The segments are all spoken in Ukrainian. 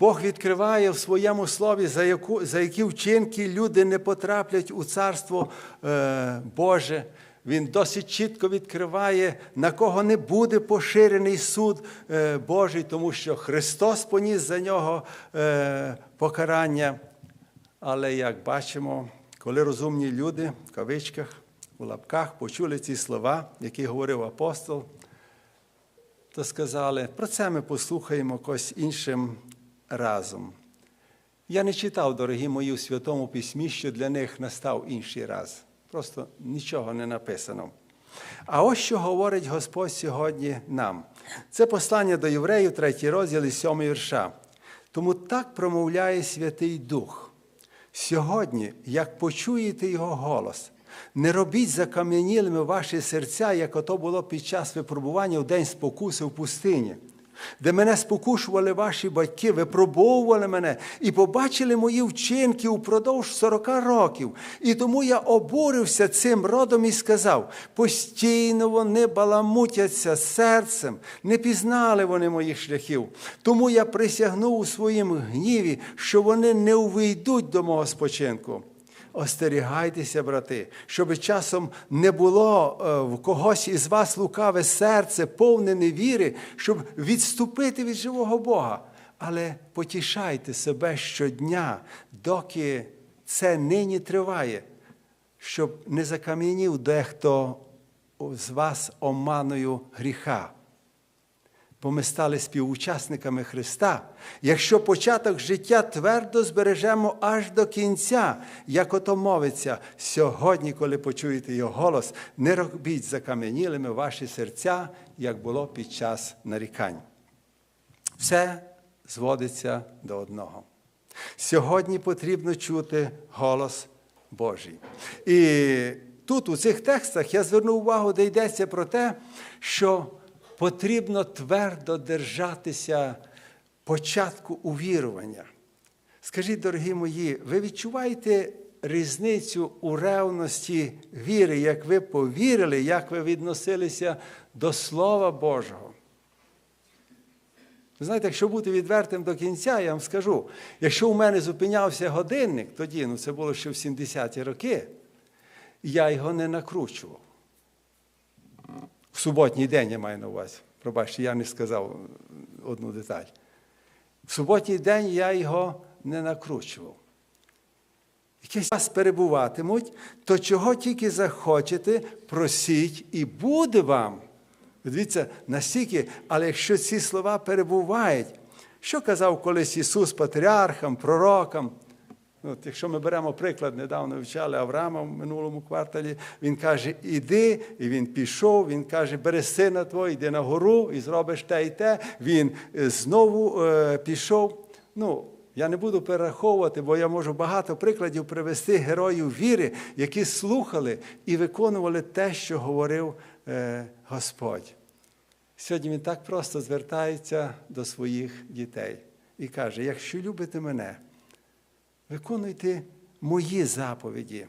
Бог відкриває в своєму слові, за, яку, за які вчинки люди не потраплять у Царство е, Боже. Він досить чітко відкриває, на кого не буде поширений суд е, Божий, тому що Христос поніс за нього е, покарання. Але як бачимо, коли розумні люди в кавичках, у лапках почули ці слова, які говорив апостол, то сказали, про це ми послухаємо когось іншим разом. Я не читав, дорогі мої, у Святому Письмі, що для них настав інший раз. Просто нічого не написано. А ось що говорить Господь сьогодні нам. Це послання до євреїв, третій розділ і сьомий вірша. Тому так промовляє Святий Дух. Сьогодні, як почуєте Його голос, не робіть закам'янілими ваші серця, як ото було під час випробування в день спокуси в пустині, де мене спокушували ваші батьки, випробовували мене і побачили мої вчинки упродовж 40 років. І тому я обурився цим родом і сказав: постійно вони баламутяться серцем, не пізнали вони моїх шляхів. Тому я присягнув у своїм гніві, що вони не увійдуть до мого спочинку. Остерігайтеся, брати, щоб часом не було е, в когось із вас лукаве серце, повне невіри, щоб відступити від живого Бога. Але потішайте себе щодня, доки це нині триває, щоб не закам'янів дехто з вас оманою гріха бо ми стали співучасниками Христа, якщо початок життя твердо збережемо аж до кінця, як ото мовиться, сьогодні, коли почуєте його голос, не робіть закам'янілими ваші серця, як було під час нарікань. Все зводиться до одного. Сьогодні потрібно чути голос Божий. І тут, у цих текстах, я звернув увагу, де йдеться про те, що потрібно твердо держатися початку увірування. Скажіть, дорогі мої, ви відчуваєте різницю у ревності віри, як ви повірили, як ви відносилися до Слова Божого? Знаєте, якщо бути відвертим до кінця, я вам скажу, якщо у мене зупинявся годинник, тоді, ну це було ще в 70-ті роки, я його не накручував. В суботній день я маю на увазі. Пробачте, я не сказав одну деталь. В суботній день я його не накручував. Якийсь вас перебуватимуть, то чого тільки захочете, просіть і буде вам. Дивіться, настільки, але якщо ці слова перебувають, що казав колись Ісус патріархам, пророкам? От, Якщо ми беремо приклад, недавно вивчали Авраама в минулому кварталі, він каже, іди, і він пішов, він каже, бери сина твого, йди на гору і зробиш те і те. Він е, знову е, пішов. Ну, я не буду перераховувати, бо я можу багато прикладів привести героїв віри, які слухали і виконували те, що говорив е, Господь. Сьогодні він так просто звертається до своїх дітей і каже: якщо любите мене, виконуйте мої заповіді.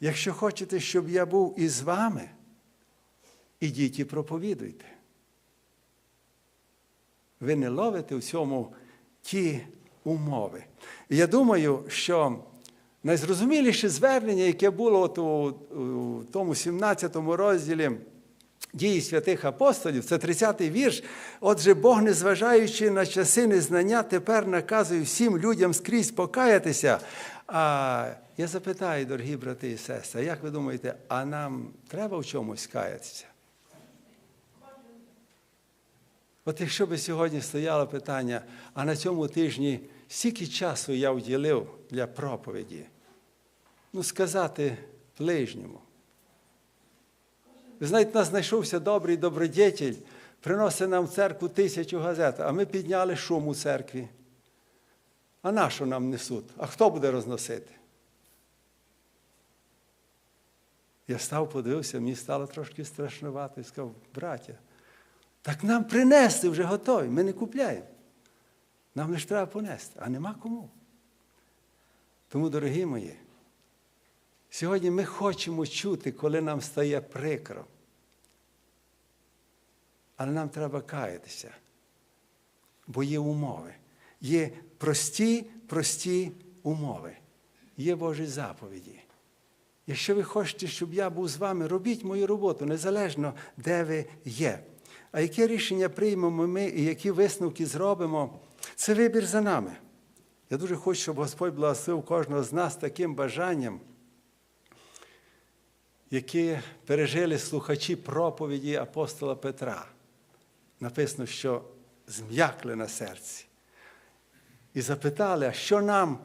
Якщо хочете, щоб я був із вами, ідіть і проповідуйте. Ви не ловите в цьому ті умови. Я думаю, що найзрозуміліше звернення, яке було от у, у тому 17 розділі дії святих апостолів, це 30-й вірш. Отже, Бог, незважаючи на часи незнання, тепер наказує всім людям скрізь покаятися. А я запитаю, дорогі брати і сестри, як ви думаєте, а нам треба в чомусь каятися? От якщо би сьогодні стояло питання, а на цьому тижні скільки часу я вділив для проповіді? Ну, сказати ближньому. Ви знаєте, у нас знайшовся добрий добродетель, приносить нам в церкву тисячу газет, а ми підняли шум у церкві. А на що нам несуть? А хто буде розносити? Я став, подивився, мені стало трошки страшнувати і сказав, браття, так нам принести вже готові, ми не купляємо. Нам лише треба понести, а нема кому. Тому, дорогі мої, сьогодні ми хочемо чути, коли нам стає прикро. Але нам треба каятися, бо є умови. є прості, прості умови, є Божі заповіді. Якщо ви хочете, щоб я був з вами, робіть мою роботу, незалежно, де ви є. А яке рішення приймемо ми і які висновки зробимо, це вибір за нами. Я дуже хочу, щоб Господь благословив кожного з нас таким бажанням, які пережили слухачі проповіді апостола Петра. Написано, що зм'якли на серці. І запитали, а що нам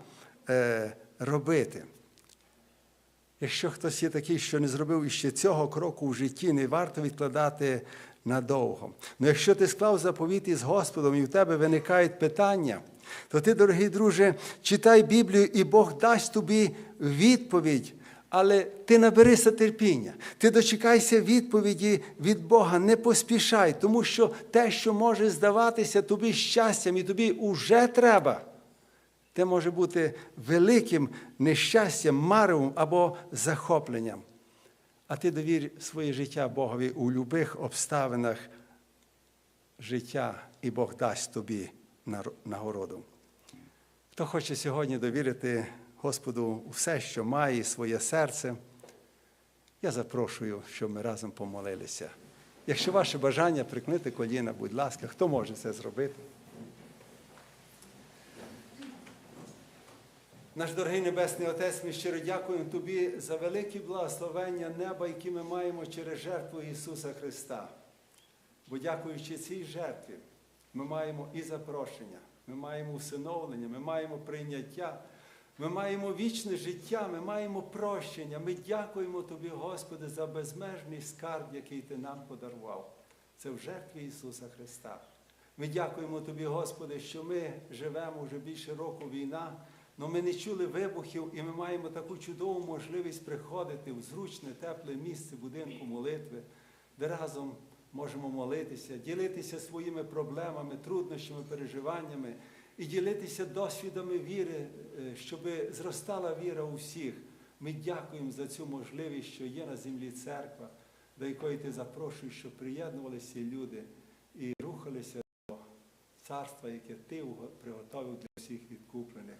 е, робити? Якщо хтось є такий, що не зробив іще цього кроку в житті, не варто відкладати надовго. Ну якщо ти склав заповіт із Господом і в тебе виникають питання, то ти, дорогий друже, читай Біблію, і Бог дасть тобі відповідь. Але ти наберися терпіння, ти дочекайся відповіді від Бога, не поспішай, тому що те, що може здаватися тобі щастям і тобі вже треба, це може бути великим нещастям, маревом або захопленням. А ти довір своє життя Богові у будь-яких обставинах життя, і Бог дасть тобі нагороду. Хто хоче сьогодні довірити Господу все, що має, своє серце, я запрошую, щоб ми разом помолилися. Якщо ваше бажання прикнити коліна, будь ласка, хто може це зробити? Наш дорогий Небесний Отець, ми щиро дякуємо Тобі за великі благословення неба, які ми маємо через жертву Ісуса Христа. Бо дякуючи цій жертві, ми маємо і запрошення, ми маємо усиновлення, ми маємо прийняття, ми маємо вічне життя, ми маємо прощення. Ми дякуємо Тобі, Господи, за безмежний скарб, який Ти нам подарував. Це в жертві Ісуса Христа. Ми дякуємо Тобі, Господи, що ми живемо вже більше року війна. Но ми не чули вибухів, і ми маємо таку чудову можливість приходити в зручне, тепле місце будинку молитви, де разом можемо молитися, ділитися своїми проблемами, труднощами, переживаннями і ділитися досвідами віри, щоб зростала віра у всіх. Ми дякуємо за цю можливість, що є на землі церква, до якої ти запрошуєш, щоб приєднувалися люди і рухалися до царства, яке ти приготовив для всіх відкуплених.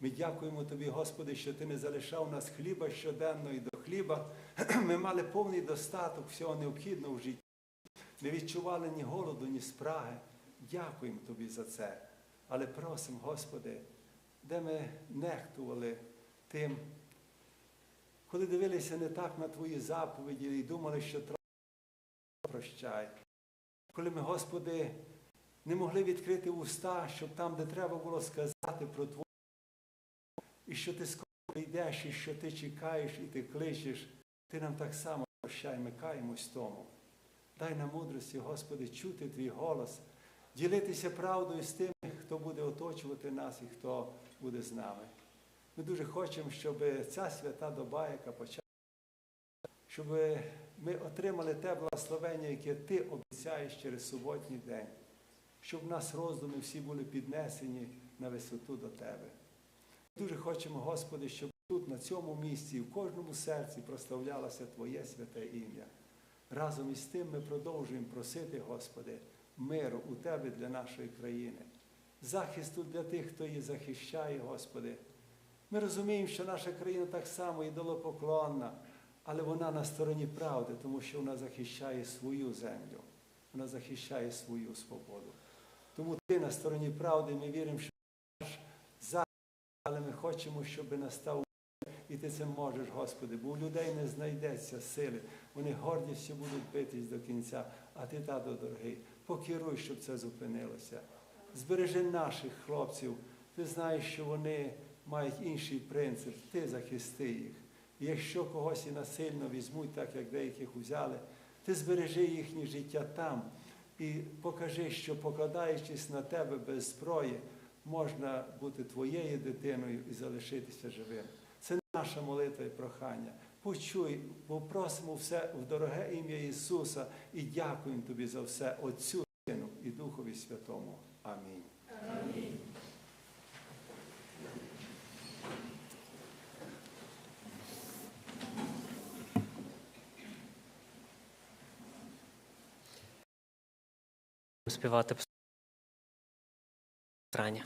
Ми дякуємо Тобі, Господи, що Ти не залишав нас хліба щоденно і до хліба. Ми мали повний достаток всього необхідного в житті. Не відчували ні голоду, ні спраги. Дякуємо Тобі за це. Але просимо, Господи, де ми нехтували тим, коли дивилися не так на Твої заповіді і думали, що трохи прощай. Коли ми, Господи, не могли відкрити уста, щоб там, де треба було сказати про Твою і що ти скоро йдеш, і що ти чекаєш, і ти кличеш, ти нам так само прощай, ми каємось тому. Дай нам мудрості, Господи, чути Твій голос, ділитися правдою з тими, хто буде оточувати нас і хто буде з нами. Ми дуже хочемо, щоб ця свята доба, яка почала, щоб ми отримали те благословення, яке Ти обіцяєш через суботній день, щоб в нас роздуми всі були піднесені на висоту до Тебе. Ми Дуже хочемо, Господи, щоб тут, на цьому місці, в кожному серці прославлялося Твоє святе ім'я. Разом із тим ми продовжуємо просити, Господи, миру у Тебе для нашої країни, захисту для тих, хто її захищає, Господи. Ми розуміємо, що наша країна так само ідолопоклонна, але вона на стороні правди, тому що вона захищає свою землю, вона захищає свою свободу. Тому ти на стороні правди, ми віримо, що наш захист але ми хочемо, щоб настав і ти це можеш, Господи, бо у людей не знайдеться сили. Вони гордістю будуть битись до кінця, а ти, тато дорогий, покеруй, щоб це зупинилося. Збережи наших хлопців. Ти знаєш, що вони мають інший принцип, ти захисти їх. І якщо когось і насильно візьмуть, так як деяких узяли, ти збережи їхнє життя там і покажи, що покладаючись на тебе без зброї, можна бути твоєю дитиною і залишитися живим. Це наша молитва і прохання. Почуй, попросимо все в дороге ім'я Ісуса і дякуємо Тобі за все, Отцю, Сину і Духові Святому. Амінь. Амінь. співати Раня.